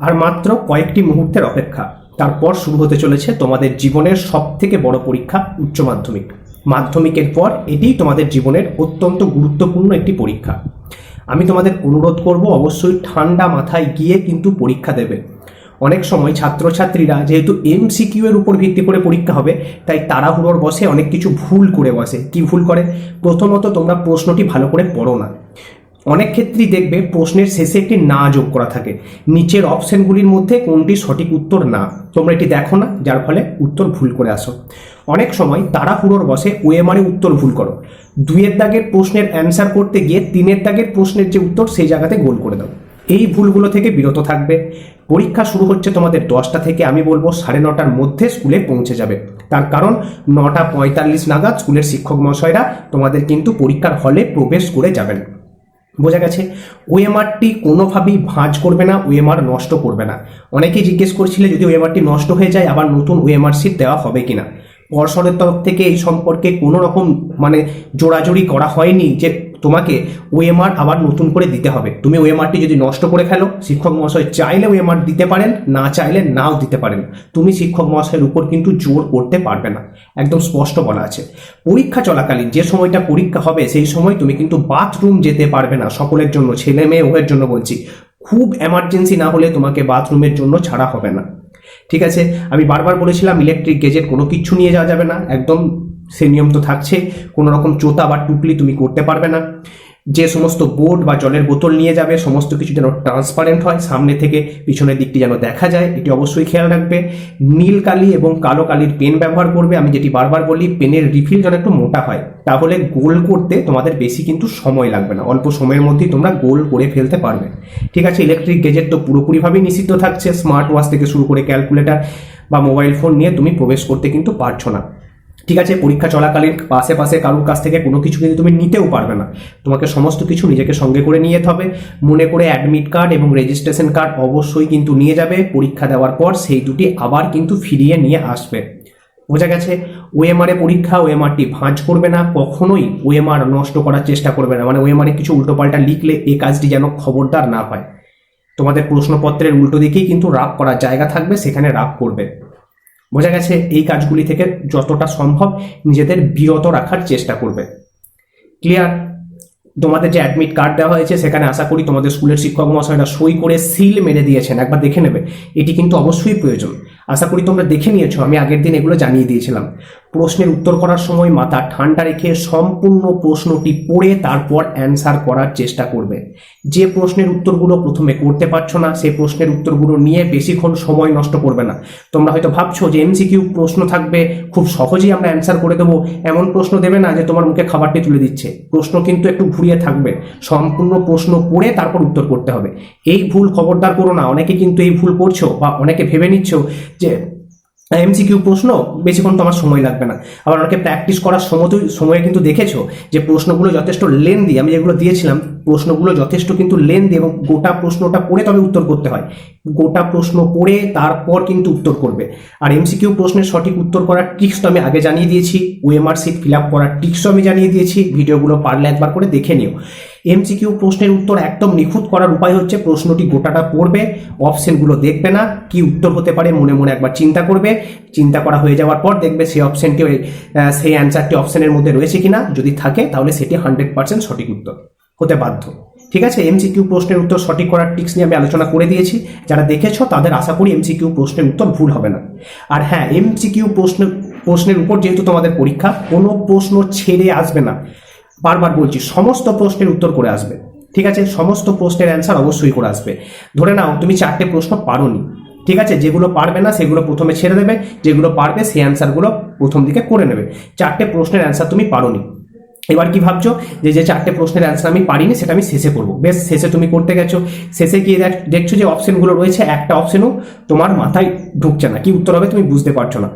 আর মাত্র কয়েকটি মুহূর্তের অপেক্ষা। তারপর শুরু হতে চলেছে তোমাদের জীবনের সব থেকে বড় পরীক্ষা, উচ্চ মাধ্যমিক। মাধ্যমিকের পর এটিই তোমাদের জীবনের অত্যন্ত গুরুত্বপূর্ণ একটি পরীক্ষা। আমি তোমাদের অনুরোধ করব অবশ্যই ঠান্ডা মাথায় গিয়ে কিন্তু পরীক্ষা দেবে। অনেক সময় ছাত্রছাত্রীরা যেহেতু এমসিকিউ এর উপর ভিত্তি করে পরীক্ষা হবে, তাই তাড়াহুড়োর বসে অনেক কিছু ভুল করে বসে কি ভুল করে? প্রথমত তোমরা প্রশ্নটি ভালো করে পড়ো না। অনেক ক্ষেত্রেই দেখবে প্রশ্নের শেষে একটি না যোগ করা থাকে। নিচের অপশনগুলির মধ্যে কোনটি সঠিক উত্তর না। তোমরা এটি দেখো না, যার ফলে উত্তর ভুল করে আসো। অনেক সময় তাড়াহুড়োর বসে ওএমআরে উত্তর ভুল করো। দুইয়ের দাগের প্রশ্নের অ্যান্সার করতে গিয়ে তিনের দাগের প্রশ্নের যে উত্তর, সেই জায়গাতে গোল করে দাও। এই ভুলগুলো থেকে বিরত থাকবে। পরীক্ষা শুরু হচ্ছে তোমাদের দশটা থেকে, আমি বলব সাড়ে নটার মধ্যে স্কুলে পৌঁছে যাবে। তার কারণ নটা পঁয়তাল্লিশ নাগাদ স্কুলের শিক্ষক মহাশয়রা তোমাদের কিন্তু পরীক্ষার হলে প্রবেশ করে যাবেন। বোঝা গেছে ওএমআরটি কোনোভাবেই ভাঁজ করবে না ওএমআর নষ্ট করবে না। অনেকেই জিজ্ঞেস করছিলে যদি ওএমআরটি নষ্ট হয়ে যায়, আবার নতুন ওএমআর সিট দেওয়া হবে কিনা। পর্ষদের তরফ থেকে এই সম্পর্কে কোনো রকম মানে জোড়াজোড়ি করা হয়নি যে তোমাকে ওএমআর আবার নতুন করে দিতে হবে। তুমি ওএমআরটি যদি নষ্ট করে ফেলো, শিক্ষক মহাশয় চাইলে ওএমআর দিতে পারেন, না চাইলে নাও দিতে পারেন। তুমি শিক্ষক মহাশয়ের উপর কিন্তু জোর করতে পারবে না। একদম স্পষ্ট বলা আছে। পরীক্ষা চলাকালীন যে সময়টা পরীক্ষা হবে, সেই সময় তুমি কিন্তু বাথরুম যেতে পারবে না। সকলের জন্য, ছেলে মেয়ে, উভয়ের জন্য বলছি। খুব এমার্জেন্সি না হলে তোমাকে বাথরুমের জন্য ছাড়া হবে না। ঠিক আছে? আমি বারবার বলেছিলাম ইলেকট্রিক গেজেট কোনো কিছু নিয়ে যাওয়া যাবে না। একদম সে নিয়ম তো থাকছে, কোনো রকম চোতা বা টুকলি তুমি করতে পারবে না। যে সমস্ত বোর্ড বা জলের বোতল নিয়ে যাবে, সমস্ত কিছু যেন ট্রান্সপারেন্ট হয়, সামনে থেকে পিছনের দিকটি যেন দেখা যায়, এটি অবশ্যই খেয়াল রাখবে। নীল কালি এবং কালো কালির পেন ব্যবহার করবে, আমি যেটি বারবার বলি পেনের রিফিল যেন একটু মোটা হয়, তাহলে গোল করতে তোমাদের বেশি কিন্তু সময় লাগবে না, অল্প সময়ের মধ্যেই তোমরা গোল করে ফেলতে পারবে। ঠিক আছে ইলেকট্রিক গেজেট তো পুরোপুরিভাবেই নিষিদ্ধ থাকছে স্মার্ট ওয়াচ থেকে শুরু করে ক্যালকুলেটার বা মোবাইল ফোন নিয়ে তুমি প্রবেশ করতে কিন্তু পারছ না। ঠিক আছে, পরীক্ষা চলাকালীন পাশে পাশে কারোর কাছ থেকে কোনো কিছু কিন্তু তুমি নিতেও পারবে না। তোমাকে সমস্ত কিছু নিজেকে সঙ্গে করে নিয়ে যেতে হবে। মনে করে অ্যাডমিট কার্ড এবং রেজিস্ট্রেশন কার্ড অবশ্যই কিন্তু নিয়ে যাবে। পরীক্ষা দেওয়ার পর সেই দুটি আবার কিন্তু ফিরিয়ে নিয়ে আসবে। বোঝা গেছে? ওএমআর পরীক্ষা ওএমআরটি ভাঁজ করবে না। কখনোই ওএমআর নষ্ট করার চেষ্টা করবে না। মানে ওএমআর কিছু উল্টোপাল্টা লিখলে এই কাজটি যেন খবরদার না পায় তোমাদের প্রশ্নপত্রের উল্টো দিকেই কিন্তু রাপ করার জায়গা থাকবে, সেখানে রাপ করবে। বোঝা গেছে এই কাজগুলি থেকে যতটা সম্ভব নিজেদের বিরত রাখার চেষ্টা করবে। ক্লিয়ার তোমাদের যে অ্যাডমিট কার্ড দেওয়া হয়েছে, সেখানে আশা করি তোমাদের স্কুলের শিক্ষক মহাশয়রা সই করে সিল মেরে দিয়েছেন। একবার দেখে নেবে। এটি কিন্তু অবশ্যই প্রয়োজন। আশা করি তোমরা দেখে নিয়েছো, আমি আগের দিন এগুলো জানিয়ে দিয়েছিলাম। প্রশ্নের উত্তর করার সময় মাথা ঠান্ডা রেখে সম্পূর্ণ প্রশ্নটি পড়ে তারপর অ্যান্সার করার চেষ্টা করবে। যে প্রশ্নের উত্তরগুলো প্রথমে করতে পারছ না সেই প্রশ্নের উত্তরগুলো নিয়ে বেশিক্ষণ সময় নষ্ট করবে না। তোমরা হয়তো ভাবছ যে এমসিকিউ প্রশ্ন থাকবে, খুব সহজেই আমরা অ্যান্সার করে দেবো। এমন প্রশ্ন দেবে না যে তোমার মুখে খাবারটি তুলে দিচ্ছে। প্রশ্ন কিন্তু একটু ঘুরিয়ে থাকবে। সম্পূর্ণ প্রশ্ন পড়ে তারপর উত্তর করতে হবে। এই ভুল খবরদার করো না। অনেকে কিন্তু এই ভুল করছ বা অনেকে ভেবে নিচ্ছ যে এমসিকিউ প্রশ্ন বেশিক্ষণ তোমার সময় লাগবে না। আবার অনেকে প্র্যাকটিস করার সময় সময়ে কিন্তু দেখেছ যে প্রশ্নগুলো যথেষ্ট লেন্দি আমি যেগুলো দিয়েছিলাম প্রশ্নগুলো যথেষ্ট কিন্তু লেন্দি এবং গোটা প্রশ্নটা পড়ে তবে উত্তর করতে হয়। গোটা প্রশ্ন পড়ে তারপর কিন্তু উত্তর করবে। আর এমসিকিউ প্রশ্নের সঠিক উত্তর করার ট্রিক্স তো আমি আগে জানিয়ে দিয়েছি ওএমআর সিট ফিল আপ করার ট্রিক্সও আমি জানিয়ে দিয়েছি, ভিডিওগুলো পারলে একবার করে দেখে নিও। এমসিকিউ প্রশ্নের উত্তর একদম নিখুঁত করার উপায় হচ্ছে প্রশ্নটি গোটাটা পড়বে অপশনগুলো দেখবে না, কি উত্তর হতে পারে মনে মনে একবার চিন্তা করবে। চিন্তা করা হয়ে যাওয়ার পর দেখবে সেই অপশনটি সেই অ্যান্সারটি অপশনের মধ্যে রয়েছে কিনা। যদি থাকে তাহলে সেটি হান্ড্রেড পার্সেন্ট সঠিক উত্তর। হতে বাধ্য। ঠিক আছে? এমসিকিউ প্রশ্নের উত্তর সঠিক করার টিক্স নিয়ে আমি আলোচনা করে দিয়েছি। যারা দেখেছ, তাদের আশা করি এমসিকিউ প্রশ্নের উত্তর ভুল হবে না। আর হ্যাঁ এমসিকিউ প্রশ্ন, প্রশ্নের উপর যেহেতু তোমাদের পরীক্ষা, কোনো প্রশ্ন ছেড়ে আসবে না। বারবার বলছি, সমস্ত প্রশ্নের উত্তর করে আসবে। ঠিক আছে? সমস্ত প্রশ্নের অ্যান্সার অবশ্যই করে আসবে। ধরে নাও, তুমি চারটে প্রশ্ন পারোনি। ঠিক আছে? যেগুলো পারবে না, সেগুলো প্রথমে ছেড়ে দেবে। যেগুলো পারবে, সেই অ্যান্সারগুলো প্রথম দিকে করে নেবে। চারটে প্রশ্নের অ্যান্সার তুমি পারোনি। এবার কি ভাবছ? যে যে চারটে প্রশ্নের অ্যান্সার আমি পারিনি, সেটা আমি শেষে করব। বেশ, শেষে তুমি করতে গেছো। শেষে গিয়ে দেখ- দেখছ যে অপশনগুলো রয়েছে, একটা অপশনও তোমার মাথায় ঢুকছে না। কি উত্তর হবে তুমি বুঝতে পারছ না।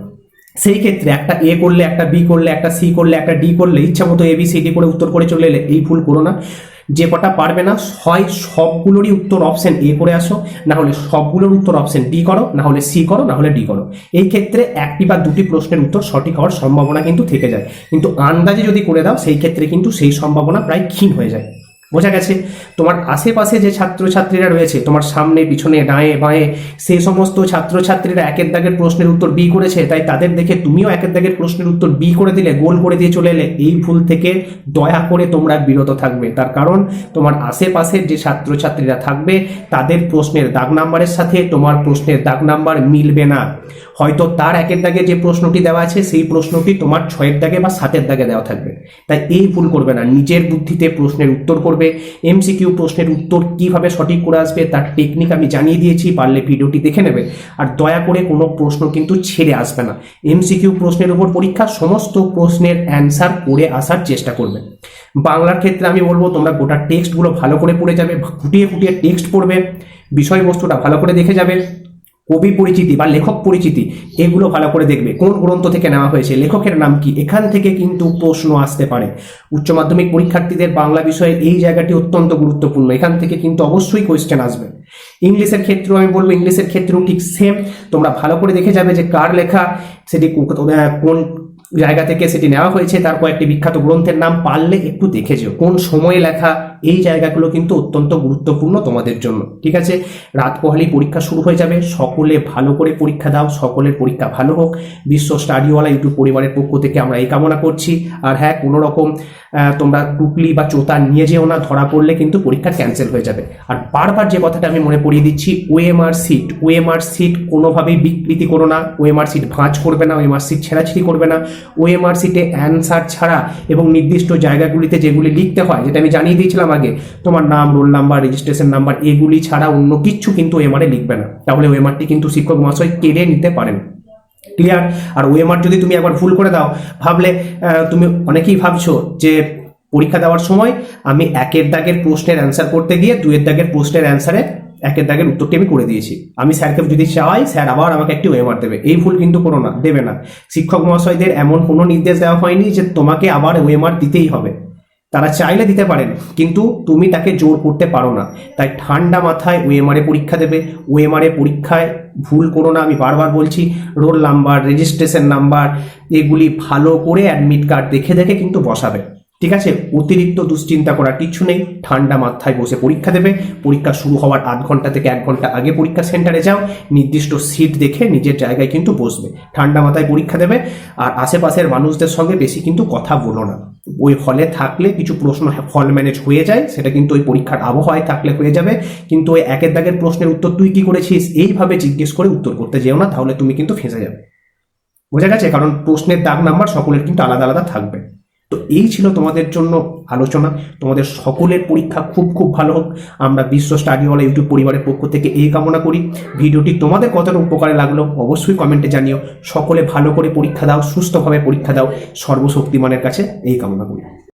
সেই ক্ষেত্রে একটা এ করলে, একটা বি করলে, একটা সি করলে, একটা ডি করলে ইচ্ছা মতো এ বি সি ডি করে উত্তর করে চলে এলে এই ভুল করো না। যে কটা পারবে না, হয় সবগুলোরই উত্তর অপশন এ করে আসো, না হলে সবগুলোর উত্তর অপশন ডি করো, না হলে সি করো, না হলে ডি করো। এই ক্ষেত্রে একটি বা দুটি প্রশ্নের উত্তর সঠিক হওয়ার সম্ভাবনা কিন্তু থেকে যায়। কিন্তু আন্দাজে যদি করে দাও, সেই ক্ষেত্রে কিন্তু সেই সম্ভাবনা প্রায় ক্ষীণ হয়ে যায়। বোঝা গেছে? তোমার আশেপাশে যে ছাত্রছাত্রীরা রয়েছে, তোমার সামনে, পিছনে ডায়ে বাঁয়ে সেই সমস্ত ছাত্রছাত্রীরা একের দাগের প্রশ্নের উত্তর বি করেছে, তাই তাদের দেখে তুমিও একের দাগের প্রশ্নের উত্তর বি করে দিলে, গোল করে দিয়ে চলে এলে, এই ভুল থেকে দয়া করে তোমরা বিরত থাকবে। তার কারণ, তোমার আশেপাশের যে ছাত্রছাত্রীরা থাকবে, তাদের প্রশ্নের দাগ নাম্বারের সাথে তোমার প্রশ্নের দাগ নাম্বার মিলবে না। হয়তো তার একের দাগে যে প্রশ্নটি দেওয়া আছে, সেই প্রশ্নটি তোমার ছয়ের দাগে বা সাতের দাগে দেওয়া থাকবে। তাই এই ভুল করবে না। নিজের বুদ্ধিতে প্রশ্নের উত্তর করবে। এমসিকিউ প্রশ্নের উত্তর কীভাবে সঠিক করে আসবে, তার টেকনিক আমি জানিয়ে দিয়েছি, পারলে ভিডিওটি দেখে নেবে। আর দয়া করে কোনো প্রশ্ন কিন্তু ছেড়ে আসবে না। এমসিকিউ প্রশ্নের উপর পরীক্ষা সমস্ত প্রশ্নের অ্যান্সার করে আসার চেষ্টা করবে। বাংলার ক্ষেত্রে আমি বলব, তোমরা গোটা টেক্সটগুলো ভালো করে পড়ে যাবে ফুটিয়ে ফুটিয়ে টেক্সট পড়বে, বিষয়বস্তুটা ভালো করে দেখে যাবে। কবি পরিচিতি বা লেখক পরিচিতি, এগুলো ভালো করে দেখবে। কোন গ্রন্থ থেকে নেওয়া হয়েছে, লেখকের নাম কি, এখান থেকে কিন্তু প্রশ্ন আসতে পারে। উচ্চ মাধ্যমিক পরীক্ষার্থীদের বাংলা বিষয়ে এই জায়গাটি অত্যন্ত গুরুত্বপূর্ণ, এখান থেকে কিন্তু অবশ্যই কোয়েশ্চেন আসবে। ইংলিশের ক্ষেত্রেও আমি বলব ইংলিশের ক্ষেত্রেও ঠিক সেম তোমরা ভালো করে দেখে যাবে যে কার লেখা, সেটি কোন জায়গা থেকে সেটি নেওয়া হয়েছে, তার কয়েকটি বিখ্যাত গ্রন্থের নাম পারলে একটু দেখে যেও, কোন সময়ে লেখা এই জায়গাগুলো কিন্তু অত্যন্ত গুরুত্বপূর্ণ তোমাদের জন্য, ঠিক আছে? রাত পোহালি পরীক্ষা শুরু হয়ে যাবে, সকলে ভালো করে পরীক্ষা দাও, সকলের পরীক্ষা ভালো হোক। বিশ্ব স্টাডিওয়ালা ইউটিউব পরিবারের পক্ষ থেকে আমরা এই কামনা করছি। আর হ্যাঁ কোনো রকম তোমরা টুকলি বা চোতা নিয়ে যেও না, ধরা পড়লে কিন্তু পরীক্ষা ক্যান্সেল হয়ে যাবে। আর বারবার যে কথাটা আমি মনে পড়িয়ে দিচ্ছি ওএমআর সিট ওএমআর সিট কোনোভাবেই বিকৃতি করো না ওএমআর সিট ভাঁজ করবে না ওএমআর সিট ছেঁড়াছিড়ি করবে না। ওএমআর সিটে অ্যান্সার ছাড়া এবং নির্দিষ্ট জায়গাগুলিতে যেগুলি লিখতে হয়, যেটা আমি জানিয়ে দিয়েছিলাম আগে, তোমার নাম, রোল নাম্বার রেজিস্ট্রেশন নাম্বার, এগুলি ছাড়া অন্য কিচ্ছু কিন্তু ওএমআরে লিখবে না। তাহলে ওএমআরটি কিন্তু শিক্ষক মহাশয় কেড়ে নিতে পারেন। ক্লিয়ার আর ওএমআর যদি তুমি একবার ভুল করে দাও, ভাবলে তুমি অনেকেই ভাবছ যে পরীক্ষা দেওয়ার সময় আমি একের দাগের প্রশ্নের অ্যান্সার করতে গিয়ে দুয়ের দাগের প্রশ্নের অ্যান্সারে একের দাগের উত্তরটি আমি করে দিয়েছি। আমি স্যারকে যদি চাই, স্যার আবার আমাকে একটি ওয়েমার দেবে। এই ভুল কিন্তু করো না, দেবে না। শিক্ষক মহাশয়দের এমন কোনো নির্দেশ দেওয়া হয়নি যে তোমাকে আবার ওয়েমার দিতেই হবে। তারা চাইলে দিতে পারেন, কিন্তু তুমি তাকে জোর করতে পারো না। তাই ঠান্ডা মাথায় ওএমআরে পরীক্ষা দেবে। ওএমআরএ পরীক্ষায় ভুল করো না, আমি বারবার বলছি, রোল নাম্বার রেজিস্ট্রেশন নাম্বার, এগুলি ভালো করে অ্যাডমিট কার্ড দেখে দেখে কিন্তু বসাবে। ঠিক আছে? অতিরিক্ত দুশ্চিন্তা করার কিছু নেই। ঠান্ডা মাথায় বসে পরীক্ষা দেবে। পরীক্ষা শুরু হওয়ার আধ ঘণ্টা থেকে এক ঘণ্টা আগে পরীক্ষা সেন্টারে যাও। নির্দিষ্ট সিট দেখে নিজের জায়গায় কিন্তু বসবে। ঠান্ডা মাথায় পরীক্ষা দেবে। আর আশেপাশের মানুষদের সঙ্গে বেশি কিন্তু কথা বলো না। ওই হলে থাকলে কিছু প্রশ্ন হল ম্যানেজ হয়ে যায়। সেটা কিন্তু ওই পরীক্ষার আবহাওয়ায় থাকলে হয়ে যাবে। কিন্তু ওই একের দাগের প্রশ্নের উত্তর তুই কি করেছিস? এইভাবে জিজ্ঞেস করে উত্তর করতে যেও না। তাহলে তুমি কিন্তু ফেঁসে যাবে। বোঝা গেছে? কারণ প্রশ্নের দাগ নাম্বার সকলের কিন্তু আলাদা আলাদা থাকবে। তো এই ছিল তোমাদের জন্য আলোচনা। তোমাদের সকলের পরীক্ষা খুব খুব ভালো হোক। আমরা বিশ্ব স্টাডিওয়ালা ইউটিউব পরিবারের পক্ষ থেকে এই কামনা করি। ভিডিওটি তোমাদের কতটা উপকারে লাগল অবশ্যই কমেন্টে জানিও। সকলে ভালো করে পরীক্ষা দাও, সুস্থভাবে পরীক্ষা দাও। সর্বশক্তিমানের কাছে এই কামনা করি।